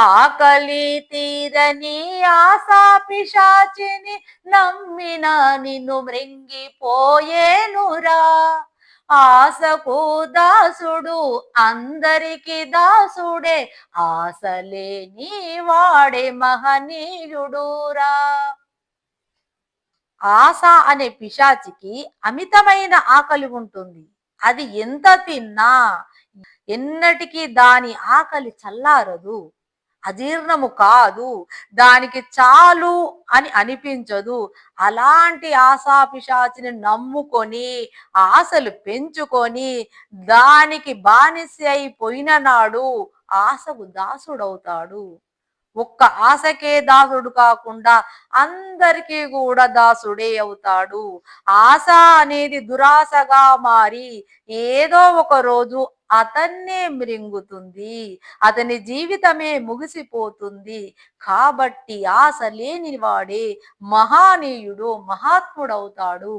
ఆకలి తీరని ఆశా పిశాచిని నమ్మిన నిన్ను మృంగిపోయేనురా. ఆశకు దాసుడు అందరికి దాసుడే ఆశలేని వాడే మహనీయుడురా. ఆశ అనే పిశాచికి అమితమైన ఆకలి ఉంటుంది. అది ఎంత తిన్నా ఎన్నటికీ దాని ఆకలి చల్లారదు. అజీర్ణము కాదు. దానికి చాలు అని అనిపించదు. అలాంటి ఆశాపిశాచిని నమ్ముకొని ఆశలు పెంచుకొని దానికి బానిస అయిపోయిన నాడు ఆశకు దాసుడవుతాడు. ఒక్క ఆశకే దాసుడు కాకుండా అందరికీ కూడా దాసుడే అవుతాడు. ఆశ అనేది దురాశగా మారి ఏదో ఒక రోజు అతన్నే మ్రింగుతుంది. అతని జీవితమే ముగిసిపోతుంది. కాబట్టి ఆశ లేనివాడే మహానీయుడు మహాత్ముడవుతాడు.